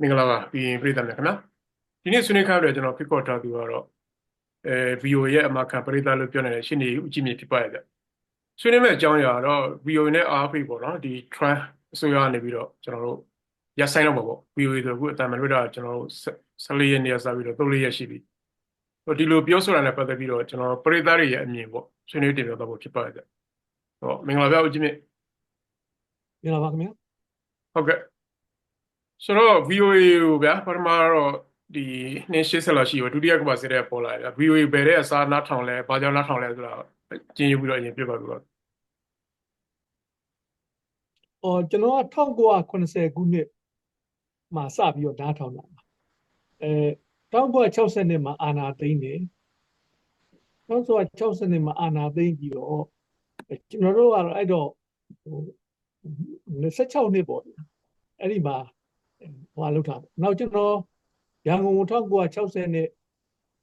မင်္ဂလာပါပြီးရင်ပြည်သက်မယ်ခင်ဗျာဒီနေ့ဆွေးနွေးခါရတဲ့ကျွန်တော်ဖိတ်ခေါ်ထားသူကတော့အဲ VO ရဲ့အမခံပရိသတ်လို့ပြောနေတဲ့ရှင်းနေဦးကြည့်မြင့်ဖြစ်ပါရဲ့ဗျဆွေးနွေးမဲ့အကြောင်းအရာတော့ VO နဲ့ RFA ပေါ့နော်ဒီ Trump အစိုးရကနေပြီးတော့ကျွန်တော်တို့ရပ်ဆိုင်တော့မှာပေါ့ VO ဆိုအခုအတမန်ရတာကျွန်တော်တို့14ရက်နေရာစပြီးတော့3ရက်ရှိပြီဟိုဒီလိုပြောဆိုတာနဲ့ပတ်သက်ပြီးတော့ကျွန်တော်ပရိသတ်တွေရဲ့အမြင်ပေါ့ဆွေးနွေးတင်ပြတော့ဖို့ဖြစ်ပါရဲ့ဗျဟောမင်္ဂလာပါဦးကြည့်မြင့်မင်္ဂလာပါခင်ဗျာဟုတ်ကဲ့ ဆိုတော့ VOA ကိုဗျာပထမတော့ဒီနှစ်80လောက်ရှိရောဒုတိယကမ္ဘာစစ်တဲ့ပေါ်လာတယ်ဗျာ VOA ဘယ်တဲ့အစားနားထောင်လဲဘာကြောင့်နားထောင်လဲဆိုတာကျင်းယူပြီးတော့အရင်ပြပါပြီးတော့အော်ကျွန်တော်က1980ခုနှစ်မှာစပြီးတော့ဓာတ်ထောင်တာပါအဲ1960နှစ်မှာအာနာသိမ့်တယ်1960နှစ်မှာအာနာသိမ့်ပြီးတော့ကျွန်တော်တို့ကတော့အဲ့တော့ဟို26နှစ်ပေါ့ဗျာအဲ့ဒီမှာ ဟိုလောက်တာပေါ့နောက်ကျွန်တော်ရန်ကုန်1960နှစ်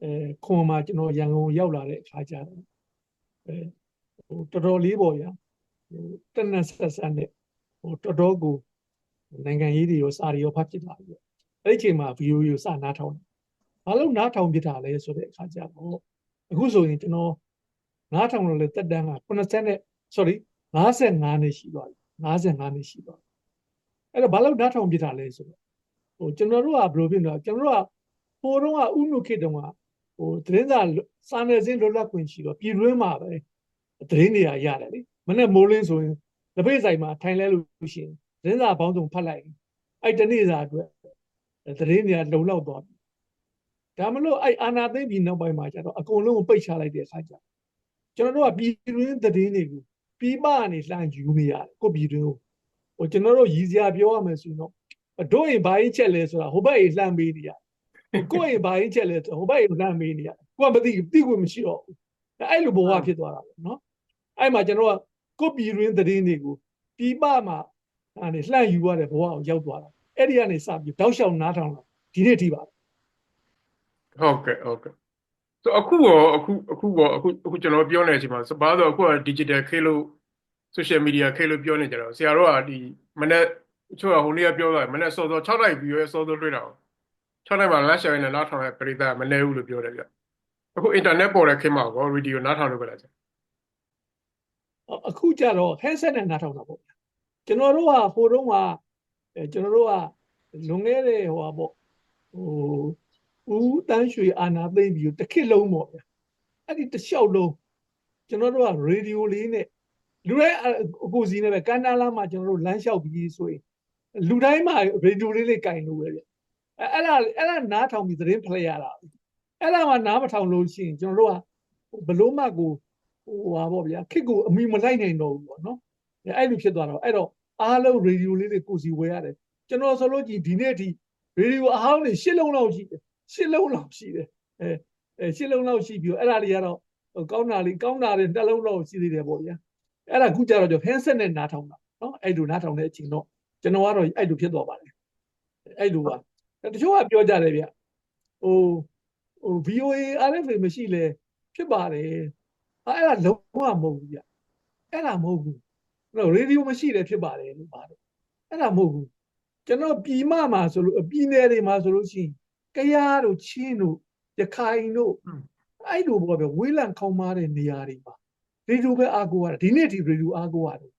အဲခွန်မှာကျွန်တော်ရန်ကုန်ရောက်လာတဲ့အခါကျတော့အဲဟိုတော်တော်လေးပေါ့ဗျာဟိုတနက်ဆက်ဆက်နဲ့ဟိုတော်တော်ကိုနိုင်ငံရေးတွေရောစာတွေရောဖတ်ဖြစ်လာပြီပေါ့အဲ့ဒီအချိန်မှာ VO ကိုစနားထောင်တယ်ဘာလို့နားထောင်ဖြစ်တာလဲဆိုတဲ့အခါကျတော့အခုဆိုရင်ကျွန်တော်နားထောင်လို့လေတက်တန်းက80နဲ့ sorry 55နှစ်ရှိသွားပြီ55နှစ်ရှိသွားပြီ အဲ့တော့ဘာလို့နားထောင်ဖြစ်တာလဲဆိုတော့ဟိုကျွန်တော်တို့ကဘယ်လိုဖြစ်လဲကျွန်တော်တို့ကဟိုတုန်းကဥနုခေတ်တုန်းကဟိုသတင်းစာစာနယ်ဇင်းလွတ်လပ်ခွင့်ရှိတော့ပြည်တွင်းမှာပဲသတင်းတွေရတယ်လေမနေ့မိုးလင်းဆိုရင်တပိတ်ဆိုင်မှာထိုင်လဲလို့ရှိရင်သတင်းစာပေါင်းစုံဖတ်လိုက်အဲ့တနေ့စာအတွက်သတင်းတွေကလုံလောက်သွားပြီဒါမလို့အဲ့အာနာသိမ့်ပြီးနောက်ပိုင်းမှာကျတော့အကုန်လုံးကိုပိတ်ချလိုက်တဲ့အခါကျကျွန်တော်တို့ကပြည်တွင်းသတင်းတွေကိုပြည်ပကနေလှမ်းယူနေရတယ်ကိုပြည်တွင်းကို ဟိုကျွန်တော်တို့ရည်စရာပြောရမယ်ဆိုရင်တော့တို့ရင်ဘာရင်ချက်လဲဆိုတာဟိုဘက်ရင်လှမ်းပေးနေရကိုယ့်ရင်ဘာရင်ချက်လဲဆိုဟိုဘက်ရင်လှမ်းပေးနေရကိုယ်မသိသိကိုမရှိတော့ဘူးအဲ့လိုဘဝဖြစ်သွားတာပေါ့နော်အဲ့မှာကျွန်တော်ကကိုပြည်ရင်းသတင်းတွေကိုပြည်ပမှာအဲ့လှမ်းယူရတဲ့ဘဝကိုရောက်သွားတာအဲ့ဒီကနေစပြီးတောက်လျှောက်နားထောင်လာဒီနေ့ထိပါဟုတ်ကဲ့ဟုတ်ကဲ့ဆိုအခုရောအခုအခုရောအခုအခုကျွန်တော်ပြောနေတဲ့အချိန်မှာစပါးတော့အခုက digital ခေတ်လို့ social media ခေတ်လို့ပြောနေကြတော့ဆရာတို့ကဒီမနေ့ချို့ကဟိုနေ့ကပြောတာမနေ့စောစော6လိုက်ပြီးရောစောစောတွေ့တာ6လိုက်မှာ last share နဲ့နားထောင်တဲ့ပရိသတ်မနေဘူးလို့ပြောတယ်ဗျအခု internet ပေါ်တဲ့ခေတ်မှာရော radio နားထောင်လို့ပဲလားဆရာအခုကြတော့ handset နဲ့နားထောင်တာပေါ့ဗျာကျွန်တော်တို့ကဟိုတုန်းကအဲကျွန်တော်တို့ကလွန်ခဲ့တဲ့ဟိုပါပေါ့ဟိုဦးတန်းရွှေအာနာသိမ့်ပြီးတစ်ခေတ်လုံးပေါ့ဗျာအဲ့ဒီတစ်လျှောက်လုံးကျွန်တော်တို့ကရေဒီယိုလေးနဲ့ လူတိုင်းအကိုစီနဲ့ပဲကန်နာလာမှာကျွန်တော်တို့လမ်းလျှောက်ပြီးဆိုရင်လူတိုင်းမှာရေဒီယိုလေးလေးကင်လို့ပဲဗျအဲအဲ့ဒါအဲ့ဒါနားထောင်ပြီးသတင်းဖလှယ်ရတာအဲ့ဒါမှနားမထောင်လို့ရှိရင်ကျွန်တော်တို့ကဘလို့မှကိုဟိုဟာပေါ့ဗျာခစ်ကိုအမိမလိုက်နိုင်တော့ဘူးပေါ့နော်အဲ့လိုဖြစ်သွားတော့အဲ့တော့အားလုံးရေဒီယိုလေးတွေကိုစီဝယ်ရတယ်ကျွန်တော်ဆိုလို့ကြည့်ဒီနေ့ထိရေဒီယိုအဟောင်းတွေရှစ်လုံးလောက်ရှိတယ်ရှစ်လုံးလောက်ရှိတယ်အဲအဲရှစ်လုံးလောက်ရှိပြီးတော့အဲ့ဒါတွေကတော့ကောင်းတာလေးကောင်းတာတွေနှလုံးလောက်ရှိသေးတယ်ပေါ့ဗျာ အဲ့ဒါခုကြတော့ကျွန်တော် handset နဲ့နားထောင်တာနော်အဲ့လိုနားထောင်တဲ့အချိန်တော့ကျွန်တော်ကတော့အဲ့လိုဖြစ်သွားပါတယ်အဲ့လိုပါတချို့ကပြောကြတယ်ဗျဟိုဟို VOA RFA မရှိလဲဖြစ်ပါတယ်အဲ့ဒါလုံးဝမဟုတ်ဘူးဗျအဲ့ဒါမဟုတ်ဘူးတော့ရေဒီယိုမရှိတယ်ဖြစ်ပါတယ်လို့ပါတယ်အဲ့ဒါမဟုတ်ဘူးကျွန်တော်ပြည်မမှာဆိုလို့ပြည်နယ်တွေမှာဆိုလို့ရှိရင်ကယားတို့ချင်းတို့ရခိုင်တို့အဲ့လိုပေါ့ဗျဝေးလံခေါင်းမားတဲ့နေရာတွေမှာ ရေဒီယိုပဲအားကိုးရတာဒီနေ့ဒီရေဒီယိုအားကိုးရတယ်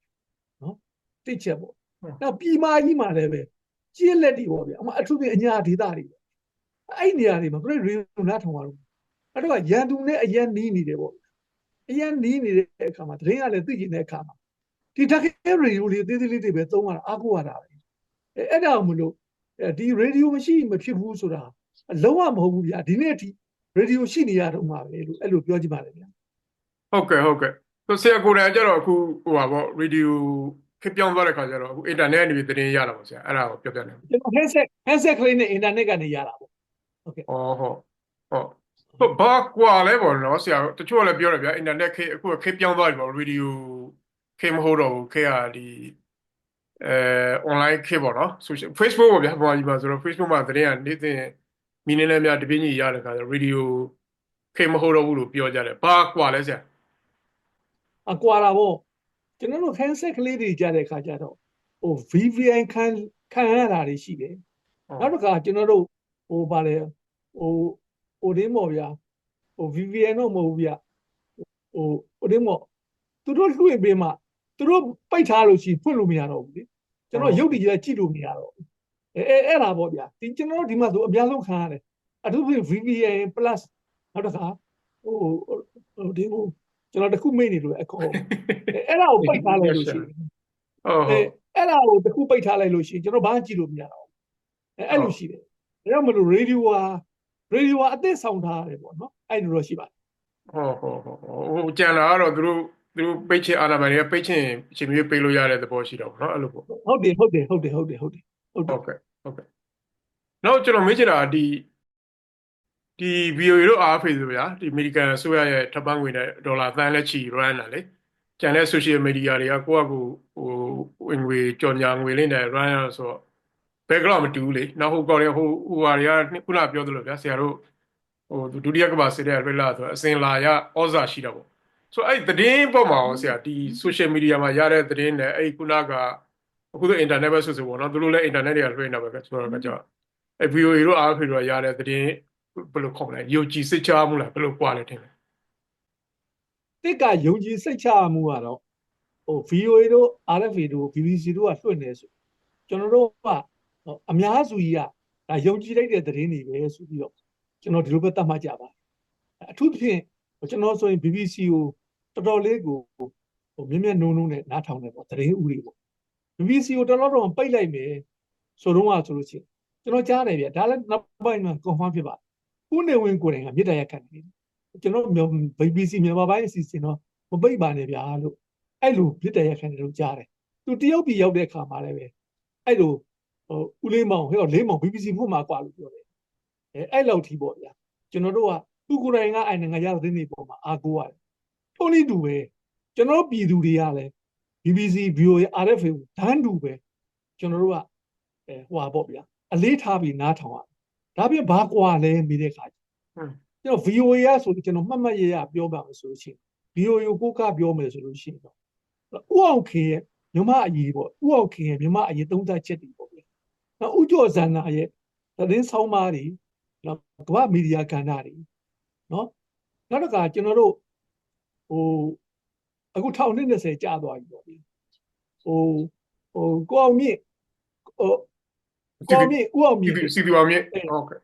နော်တိတ်ချက်ပေါ့နောက်ပြည်မကြီးမှာလည်းပဲကျင်းလက်တွေပေါ့ဗျအမအထူးဖြင့်အညာဒေသတွေအဲ့နေရာတွေမှာသူတို့ရေဒီယိုနားထောင်ရတော့အဲ့တော့ရန်သူနဲ့အရန်နီးနေတယ်ပေါ့အရန်နီးနေတဲ့အခါမှာတရင်ကလည်းသိကျင်တဲ့အခါမှာဒီတခဲရေဒီယိုလေးသေးသေးလေးတွေပဲသုံးရတာအားကိုးရတာပဲအဲအဲ့ဒါမလို့ဒီရေဒီယိုမရှိမဖြစ်ဘူးဆိုတာလုံးဝမဟုတ်ဘူးဗျာဒီနေ့အထိရေဒီယိုရှိနေရတော့မှာပဲလို့အဲ့လိုပြောကြည့်ပါလေဗျာ ဟုတ်ကဲ့ဟုတ်ကဲ့ဆိုဆရာကိုယ်တိုင်ကျတော့အခုဟိုပါပေါ့ရေဒီယိုခေတ်ပြောင်းသွားတဲ့ခါကျတော့အခု internet ကနေပြီးသတင်းရတာပေါ့ဆရာအဲ့ဒါကိုပြောပြနေကျွန်တော် handset handset ကလေးနဲ့ internet ကနေရတာပေါ့ဟုတ်ကဲ့ဩဟုတ်ဟုတ်ဟုတ်ဘာကွာလဲပေါ့နော်ဆရာတချို့ကလည်းပြောတယ်ဗျာ internet ခေတ်အခုခေတ်ပြောင်းသွားပြီပေါ့ရေဒီယိုခေတ်မဟုတ်တော့ဘူးခေတ်ကဒီအဲ online ခေတ်ပေါ့နော် social Facebook ပေါ့ဗျာဘာကြီးမှာဆိုတော့ Facebook မှာသတင်းကနေ့စဉ်မိနစ်နဲ့များတပြင်းကြီးရတဲ့ခါကျတော့ရေဒီယိုခေတ်မဟုတ်တော့ဘူးလို့ပြောကြတယ်ဘာကွာလဲဆရာ အကွာတာပေါ့ကျွန်တော်တို့ handset ကလေးတွေကြတဲ့ခါကျတော့ဟို VPN ခံခံရတာတွေရှိတယ်နောက်တစ်ခါကျွန်တော်တို့ဟိုဗာလေဟိုဟိုတင်းမော်ဗျာဟို VPN တော့မဟုတ်ဘူးဗျာဟိုဟိုတင်းမော်သူတို့လွှင့်ပေးမှသူတို့ပိတ်ထားလို့ရှိရင်ဖွင့်လို့မရတော့ဘူးလေကျွန်တော်ရုပ်တည်ကြီးကြည့်လို့မရတော့ဘူးအဲအဲအဲ့ဒါပေါ့ဗျာဒီကျွန်တော်တို့ဒီမှာဆိုအများဆုံးခံရတယ်အထူးဖြင့် VPN plus နောက်တစ်ခါဟိုဟိုဒီဟို ကျွန်တော်တခုမိတ်နေလို့အခေါ်အဲ့ဒါကိုပိတ်ထားလိုက်လို့ရှိရင်ဟုတ်အဲဟုတ်အဲ့ဒါကိုတစ်ခုပိတ်ထားလိုက်လို့ရှိရင်ကျွန်တော်ဘာမှကြည့်လို့မရတော့ဘူးအဲအဲ့လိုရှိတယ်ဒါကြောင့်မလို့ရေဒီယိုဟာရေဒီယိုဟာအသစ်ဆောင်ထားရတယ်ပေါ့နော်အဲ့လိုတော့ရှိပါတယ်ဟုတ်ဟုတ်ဟုတ်ဟိုကြံလာကတော့သူတို့သူတို့ပိတ်ချင်အာဏာပိုင်တွေကပိတ်ချင်အချိန်မျိုးပိတ်လို့ရတဲ့သဘောရှိတော့ဗောနော်အဲ့လိုပေါ့ဟုတ်တယ်ဟုတ်တယ်ဟုတ်တယ်ဟုတ်တယ်ဟုတ်တယ်ဟုတ်တယ်ဟုတ်ကဲ့ဟုတ်ကဲ့နောက်ကျွန်တော်မေးချင်တာကဒီ ဒီ VOA တို့အားဖေးဆိုဗျာဒီအမေရိကန်အစိုးရရဲ့ထပ်ပန်းငွေနဲ့ဒေါ်လာသန်းလက်ချီ run တာလေကျန်တဲ့ social media တွေကကိုယ့်အကူဟိုဝင်ငွေကြော်ညာငွေလေးနဲ့ run ရဆိုတော့ background မတူဘူးလေနောက်ဟိုကောင်တွေဟိုဟိုဟာတွေကခုနပြောသလိုဗျာဆရာတို့ဟိုဒုတိယကမ္ဘာစစ်တဲ့ရလာဆိုတော့အစင်လာရဩဇာရှိတာပေါ့ဆိုတော့အဲ့သတင်းပေါ်မှာရောဆရာဒီ social media မှာရတဲ့သတင်းနဲ့အဲ့ခုနကအခုတော့ internet ပဲဆိုဆိုပေါ့နော်သူတို့လည်း internet တွေကလွှင့်နေတာပဲဆိုတော့ကကြောက်အဲ့ VOA တို့အားဖေတို့ရတဲ့သတင်း ဘယ်လိုခေါ်မလဲယုံကြည်စိတ်ချမှုလားဘယ်လိုကွာလဲထင်လဲတစ်ကယုံကြည်စိတ်ချမှုကတော့ဟို VOA တို့ RFA တို့ BBC တို့ကလွှင့်နေဆိုကျွန်တော်တို့ကအများစုကြီးကဒါယုံကြည်လိုက်တဲ့သတင်းတွေပဲဆိုပြီးတော့ကျွန်တော်ဒီလိုပဲသတ်မှတ်ကြပါအထူးသဖြင့်ကျွန်တော်ဆိုရင် BBC ကိုတော်တော်လေးကိုဟိုမြင့်မြတ်နိုးနိုးနဲ့နားထောင်နေပေါ့သတင်းဥတွေပေါ့ BBC ကိုတော်တော်တော့ပိတ်လိုက်မယ်ဆိုတော့ကဆိုလို့ချင်းကျွန်တော်ကြားတယ်ဗျဒါလည်းနောက်ပိုင်းမှာ confirm ဖြစ်ပါ ဦးနေဝင်ကိုယ်တိုင်ကမြေတရရက်ခံနေတယ်ကျွန်တော်မြန်မာ BBC မြန်မာပိုင်းအစီအစဉ်တော့မပိတ်ပါနဲ့ဗျာလို့အဲ့လိုမြေတရရက်ခံနေလို့ကြားတယ်သူတရုတ်ပြည်ရောက်တဲ့အခါမှာလည်းပဲအဲ့လိုဟိုဦးလေးမောင်ဟဲ့လေးမောင် BBC မှုမှာကွာလို့ပြောတယ်အဲအဲ့လောက်ထိပေါ့ဗျာကျွန်တော်တို့ကသူကိုယ်တိုင်ကအဲ့နိုင်ငံခြားသတင်းတွေပေါ်မှာအားကိုးရတယ်ထုံးနည်းတူပဲကျွန်တော်တို့ပြည်သူတွေကလည်း BBC VOA RFA ကိုဒန်းတူပဲကျွန်တော်တို့ကအဲဟိုပါပေါ့ဗျာအလေးထားပြီးနားထောင်ရတယ် ဒါပြင်ဘာကွာလဲမိတဲ့ခါကျဟွန်းကျွန်တော် VOA ရဆိုပြီးကျွန်တော်မှတ်မှတ်ရရပြောပါမယ်ဆိုလို့ရှိရင် VOA ကိုကိုးကားပြောမယ်ဆိုလို့ရှိရင်တော့ဥအောင်ခင်ရဲ့မြမအကြီးပေါ့ဥအောင်ခင်ရဲ့မြမအကြီးသုံးသပ်ချက်တွေပေါ့ဗျာနောက်ဥကျော်ဇန္နာရဲ့သတင်းဆောင်းပါးတွေနောက်ကမ္ဘာမီဒီယာကဏ္ဍတွေနော်နောက်တစ်ခါကျွန်တော်တို့ဟိုအခု1020ကြာသွားပြီပေါ့ဗျာဟိုဟိုကိုအောင်မြင့်ဟို ကိုအောင်မြင့်ဥအောင်မြင့်စီစီအောင်မြင့်ဟုတ်ကဲ့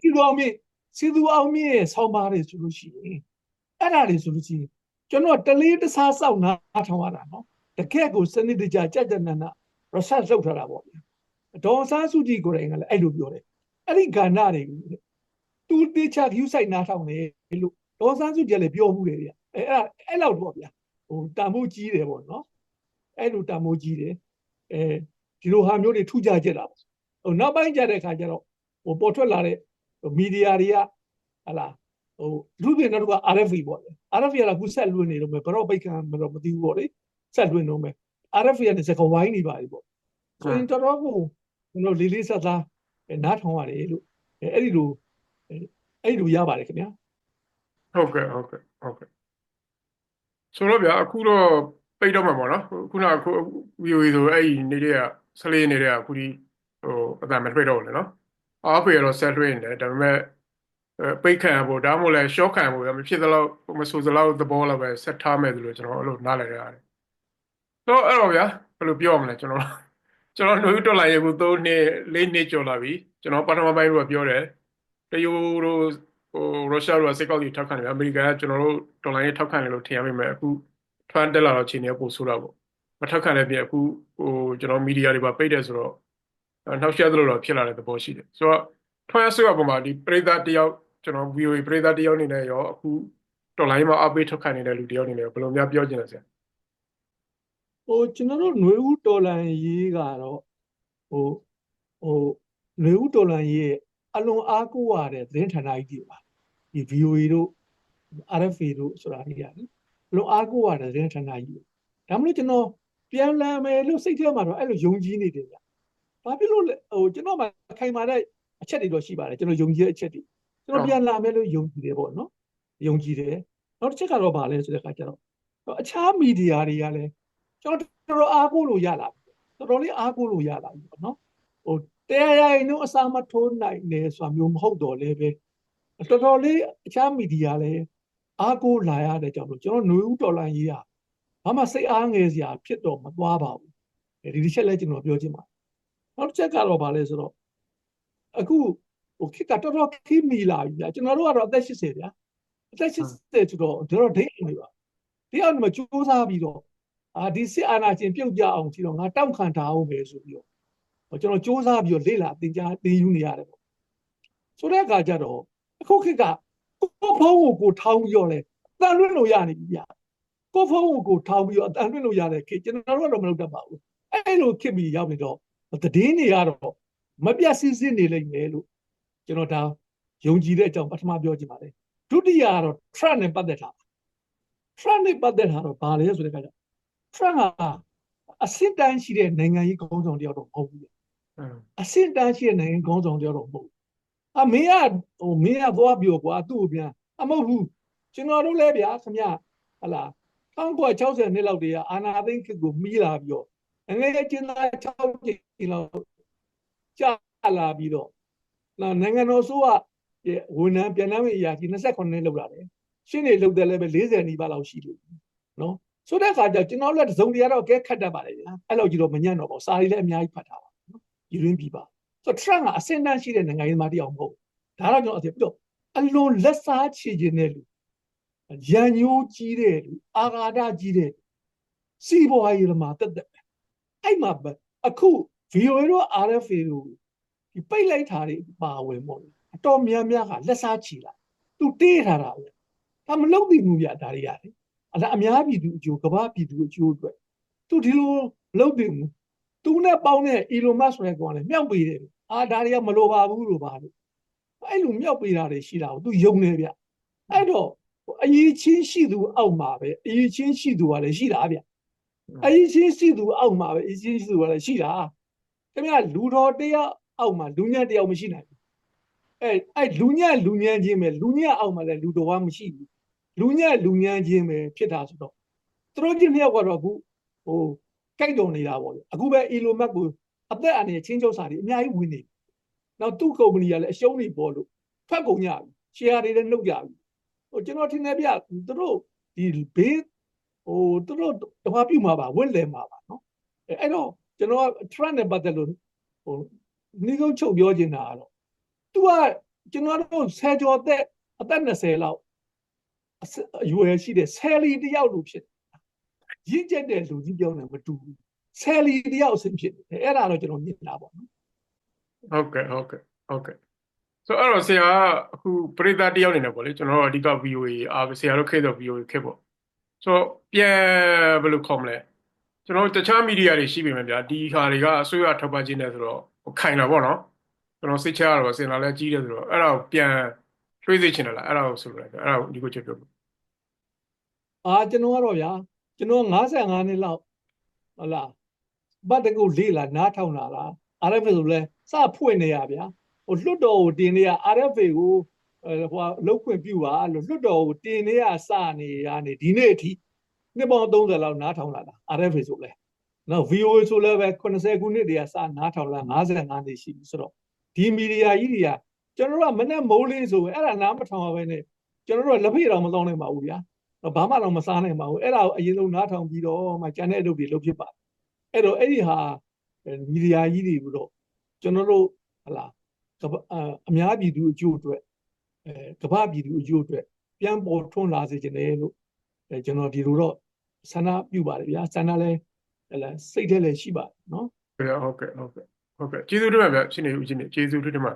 စီသူအောင်မြင့်စီသူအောင်မြင့်ရဲ့ဆောင်းပါးတွေဆိုလို့ရှိရင်အဲ့ဒါတွေဆိုလို့ရှိရင်ကျွန်တော်တလေးတစားစောက်နားထောင်ရတာနော်တကယ့်ကိုစနစ်တကျကြက်ကြက်နန research လုပ်ထားတာပေါ့ဗျာဒေါ်ဆန်းစုကြည်ကိုယ်တိုင်ကလည်းအဲ့လိုပြောတယ်အဲ့ဒီကဏ္ဍတွေကိုသူတေချာ view site နားထောင်တယ်လို့ဒေါ်ဆန်းစုကြည်ကလည်းပြောမှုတယ်ဗျာအဲ့အဲ့အဲ့လောက်တော့ဗျာဟိုတာမိုးကြီးတယ်ပေါ့နော်အဲ့လိုတာမိုးကြီးတယ်အဲဒီလိုဟာမျိုးတွေထူးခြားကြတာပေါ့ ဟိုနောက်ပိုင်းကြတဲ့ခါကျတော့ဟိုပေါ်ထွက်လာတဲ့မီဒီယာတွေကဟလာဟိုလူပြင်တော့က RFA ပေါ့လေ RFA ကခုဆက်လွှင့်နေတော့မယ်ဘရော့ပိတ်ခံမတော့မသိဘူးပေါ့လေဆက်လွှင့်တော့မယ် RFA ကနေစကဝိုင်းနေပါပြီပေါ့ဆိုရင်တော်တော်ကိုကျွန်တော်လေးလေးဆက်စားနားထောင်ရတယ်လို့အဲ့ဒီလိုအဲ့ဒီလိုရပါတယ်ခင်ဗျာဟုတ်ကဲ့ဟုတ်ကဲ့ဟုတ်ကဲ့ဆိုတော့ဗျာအခုတော့ပိတ်တော့မှာပေါ့နော်ခုနကခု VOA ဆိုအဲ့ဒီနေတဲ့ကဆလေးနေတဲ့ကအခုဒီ ဟိုအတန်မပိတ်တော့ဘူးလေနော်အားဖေတော့ဆက်လွှင့်နေတယ်ဒါပေမဲ့ပိတ်ခံဖို့ဒါမှမဟုတ်လဲ short ခံဖို့မဖြစ်သလောက်မဆိုသလောက်သဘောလောက်ပဲဆက်ထားမယ်လို့ကျွန်တော်အဲ့လိုနားလည်ရတယ်တော့အဲ့တော့ဗျာဘယ်လိုပြောမလဲကျွန်တော်ကျွန်တော်နှွေးတော်လာရေကို3နှစ်4နှစ်ကျော်လာပြီကျွန်တော်ပထမပိုင်းကပြောတယ်တရုတ်တို့ဟိုရုရှားတို့ကစိတ်ကောက်ကြီးထောက်ခံတယ်အမေရိကန်ကကျွန်တော်တို့ဒေါ်လာရေးထောက်ခံတယ်လို့ထင်ရမိမယ်အခုထွန်းတက်လာတော့ချိန်နေပို့ဆိုးတာပေါ့မထောက်ခံလည်းပြအခုဟိုကျွန်တော်မီဒီယာတွေပါပိတ်တယ်ဆိုတော့ နောက်ရှက်သလိုတော့ဖြစ်လာတဲ့သဘောရှိတယ်ဆိုတော့ထွန်းရဆွေးပုံမှာဒီပရိသတ်တယောက်ကျွန်တော် VOA ပရိသတ်တယောက်အနေနဲ့ရောအခုဒေါ်လာရေးမှာအပိတ်ထောက်ခံနေတဲ့လူတယောက်အနေနဲ့ဘယ်လိုများပြောချင်လဲဆရာ ဟိုကျွန်တော်တို့ຫນွေဦးတော်လန်ရေးကတော့ဟိုဟိုຫນွေဦးတော်လန်ရေးရဲ့အလွန်အားကိုးရတဲ့သတင်းဌာနကြီးတွေပါဒီ VOA တို့ RFA တို့ဆိုတာကြီးရတယ်အလွန်အားကိုးရတဲ့သတင်းဌာနကြီးတွေဒါမှမဟုတ်ကျွန်တော်ပြန်လည်မယ်လို့စိတ်ထဲမှာတော့အဲ့လိုယုံကြည်နေတယ်ဗျ ဘာဖြစ်လို့လဲဟိုကျွန်တော်မှခိုင်မာတဲ့အချက်တွေတော့ရှိပါတယ်ကျွန်တော်ယုံကြည်တဲ့အချက်တွေကျွန်တော်ပြန်လာမယ်လို့ယုံကြည်တယ်ပေါ့နော်ယုံကြည်တယ်နောက်တစ်ချက်ကတော့ဗာလဲဆိုတဲ့အခါကျတော့အခြားမီဒီယာတွေကလည်းကျွန်တော်တော်တော်အားကိုးလို့ရလာပြီတော်တော်လေးအားကိုးလို့ရလာပြီပေါ့နော်ဟိုတတရားရရင်တော့အစာမထိုးနိုင်နေဆိုတာမျိုးမဟုတ်တော့လေပဲတော်တော်လေးအခြားမီဒီယာလည်းအားကိုးလာရတဲ့ကြောင့်လို့ကျွန်တော်ຫນွေဦးတော်လိုင်းရေးရဘာမှစိတ်အားငယ်စရာဖြစ်တော့မသွားပါဘူးအဲဒီတစ်ချက်လည်းကျွန်တော်ပြောချင်ပါတယ် နောက်တစ်ချက်ကတော့ဗာလဲဆိုတော့အခုဟိုခစ်ကတော်တော်ခိမီလာပြီဗျာကျွန်တော်တို့ကတော့အသက်80ဗျာအသက်80ဆိုတော့တော်တော်ဒိတ်နေပါဒီအောင်မှာကြိုးစားပြီးတော့အာဒီစစ်အာဏာရှင်ပြုတ်ကြအောင်ဒီတော့ငါတောက်ခံထားအောင်ပဲဆိုပြီးတော့ဟိုကျွန်တော်စူးစမ်းပြီးတော့လေ့လာသင်ကြားသင်ယူနေရတယ်ပေါ့ဆိုတဲ့အခါကျတော့အခုခေတ်ကကိုယ်ဖုန်းကိုကိုယ်ထောင်းပြီးတော့လေအတန်လွင့်လို့ရနေပြီဗျာကိုယ်ဖုန်းကိုကိုယ်ထောင်းပြီးတော့အတန်လွင့်လို့ရတဲ့ခေတ်ကျွန်တော်တို့ကတော့မလုပ်တတ်ပါဘူးအဲ့လိုခေတ်ပြီးရောက်နေတော့ သတင်းတွေကတော့မပြတ်စစ်စစ်နေလိမ့်မယ်လို့ကျွန်တော်ဒါယုံကြည်တဲ့အကြောင်းပထမပြောချင်ပါတယ်ဒုတိယကတော့ Trump နဲ့ပတ်သက်တာ Trump နဲ့ပတ်သက်တာတော့ဘာလဲဆိုတဲ့အခါကျ Trump ကအစစ်တမ်းရှိတဲ့နိုင်ငံရေးခေါင်းဆောင်တယောက်တော့မဟုတ်ဘူးอืมအဆင့်တန်းရှိတဲ့နိုင်ငံကောင်းဆောင်တယောက်တော့မဟုတ်ဘူး။အမင်းကဟိုမင်းကသွားပြောကွာသူ့ကိုပြန်အမဟုတ်ဘူးကျွန်တော်တို့လည်းဗျာခင်ဗျဟလာ1960နှစ်လောက်တည်းကအာနာသိန်းခေတ်ကိုမီးလာပြီးတော့ အငယ်ကျင်းသား6ကျင်းလောက်ကြာလာပြီးတော့နောက်နိုင်ငံတော်ဆိုကဝန်ထမ်းပြန်နှမ်းဝင်အရာကြီး28နှစ်လောက်လာတယ်။ရှင်းနေလောက်တယ်လည်းပဲ40နီးပါးလောက်ရှိလို့နော်ဆိုတဲ့အခါကျကျွန်တော်လည်းတစ်စုံတရာတော့ကဲခတ်တတ်ပါလေဗျာ။အဲ့လောက်ကြီးတော့မညံ့တော့ပါဘူး။စာရီလည်းအများကြီးဖတ်ထားပါပြည်တွင်းပြည်ပါဆိုတော့ Trump ကအစင်တန်းရှိတဲ့နိုင်ငံရေးသမားတစ်ယောက်မဟုတ်ဘူးဒါတော့ကျွန်တော်အသိပြီးတော့အလွန်လက်စားချေခြင်းတဲ့လူရန်ညိုးကြီးတဲ့လူအာဃာတကြီးတဲ့စီးပွားရေးသမားတက်တက်ပဲ အဲ့မှာပဲအခု VOA တို့ RFA တို့ဒီပိတ်လိုက်တာတွေပါဝင်ပေါ့လေအတော်များများကလက်စားချီလာသူတေးထားတာပဲဒါမလုပ်နိုင်ဘူးဗျဒါတွေရတယ်အဲ့ဒါအများပြည်သူအကျိုးကမ္ဘာပြည်သူအကျိုးအတွက်သူဒီလိုမလုပ်နိုင်ဘူးသူနဲ့ပေါင်းတဲ့ Elon Musk ဆိုတဲ့ကောင်ကလည်းမြောက်ပေးတယ်အာဒါတွေကမလိုပါဘူးလို့ပါလို့အဲ့လိုမြောက်ပေးတာတွေရှိတာကိုသူယုံနေဗျအဲ့တော့အရေးချင်းရှိသူအောက်မှာပဲအရေးချင်းရှိသူကလည်းရှိတာဗျ အရေးချင်းရှိသူအောက်မှာပဲအရေးချင်းရှိသူကလည်းရှိတာခင်ဗျလူတော်တယောက်အောက်မှာလူညံ့တယောက်မရှိနိုင်ဘူးအဲ့အဲ့လူညံ့လူညံ့ချင်းပဲလူညံ့အောက်မှာလည်းလူတော်ကမရှိဘူးလူညံ့လူညံ့ချင်းပဲဖြစ်တာဆိုတော့သူတို့ချင်းနှစ်ယောက်ကတော့အခုဟိုကြိုက်တော်နေတာပေါ့လေအခုပဲ Elon Musk ကိုအသက်အန္တရာယ်ချင်းချုပ်စာတွေအများကြီးဝင်နေပြီနောက်သူ့ကုမ္ပဏီကလည်းအရှုံးတွေပေါ်လို့ထွက်ကုန်ကြပြီ share တွေလည်းနှုတ်ကြပြီဟိုကျွန်တော်ထင်တယ်ဗျသူတို့ဒီဘေး ဟိုသူတို့တဘာပြုတ်မှာပါဝက်လဲမှာပါနော်အဲအဲ့တော့ကျွန်တော်က trend နဲ့ပတ်သက်လို့ဟိုနေကုန်းချုပ်ပြောချင်တာကတော့ तू ကကျွန်တော်တို့ဆယ်ကျော်သက်အသက်20လောက်အစအရွယ်ရှိတဲ့ဆယ်လီတယောက်လိုဖြစ်တယ်ရင့်ကျက်တဲ့လူကြီးပြောနေမတူဘူးဆယ်လီတယောက်အဆင်ဖြစ်တယ်အဲ့ဒါတော့ကျွန်တော်မြင်တာပေါ့နော်ဟုတ်ကဲ့ဟုတ်ကဲ့ဟုတ်ကဲ့ဆိုတော့အဲ့တော့ဆရာကအခုပရိသတ်တယောက်နေနေပေါ့လေကျွန်တော်တို့အဓိက VOA အာဆရာတို့ခေတ်တော့ VOA ခေတ်ပေါ့ ဆိုတော့ပြန်ဘယ်လိုခေါ်မလဲကျွန်တော်တို့တခြားမီဒီယာတွေရှိပြီမယ်ဗျာဒီဟာတွေကအစိုးရထောက်ပံ့ခြင်းနဲ့ဆိုတော့ခိုင်တာပေါ့နော်ကျွန်တော်စိတ်ချရတော့စင်လာလဲကြီးတယ်ဆိုတော့အဲ့ဒါကိုပြန်ရွှေ့စေချင်တယ်လားအဲ့ဒါကိုဆိုလိုတယ်အဲ့ဒါကိုဒီကိုချက်ပြောအာကျွန်တော်ကတော့ဗျာကျွန်တော်55နှစ်လောက်ဟုတ်လားဘာတကူလေးလာနားထောင်လာလား RFA ဆိုလဲစဖွင့်နေရဗျာဟိုလွတ်တော်ကိုတင်နေရ RFA ကိုအဲ ဟိုလုတ်ခွင့်ပြုပါလို့လွတ်တော်ကိုတင်နေရစနေရနေဒီနေ့အထိနှစ်ပေါင်း30လောက်နားထောင်လာတာ RFA ဆိုလဲနော် VOA ဆိုလဲပဲ80ခုနှစ်တည်းကစနားထောင်လာ55နှစ်ရှိပြီဆိုတော့ဒီမီဒီယာကြီးတွေကကျွန်တော်တို့ကမနဲ့မိုးလေးဆိုရင်အဲ့ဒါနားမထောင်ရဘဲနဲ့ကျွန်တော်တို့ကလက်ဖေးတော်မသောနိုင်ပါဘူးဗျာတော့ဘာမှတော့မစားနိုင်ပါဘူးအဲ့ဒါကိုအရင်ဆုံးနားထောင်ပြီးတော့မှကျန်တဲ့အလုပ်တွေလုပ်ဖြစ်ပါတယ်အဲ့တော့အဲ့ဒီဟာမီဒီယာကြီးတွေတော့ကျွန်တော်တို့ဟလာကမ္ဘာအများပြည်သူအကျိုးအတွက် အဲကမ္ဘာပြည်သူအကျိုးအတွက်ပြန်ပေါ်ထွန်းလာစေခြင်းလေလို့အဲကျွန်တော်ဒီလိုတော့ဆန္ဒပြုပါတယ်ဗျာဆန္ဒလဲဟလာစိတ်ထဲလည်းရှိပါတယ်နော်ဟုတ်ကဲ့ဟုတ်ကဲ့ဟုတ်ကဲ့ဟုတ်ကဲ့ကျေးဇူးတင်ပါဗျာရှင်နေဦးရှင်နေကျေးဇူးတင်ပါ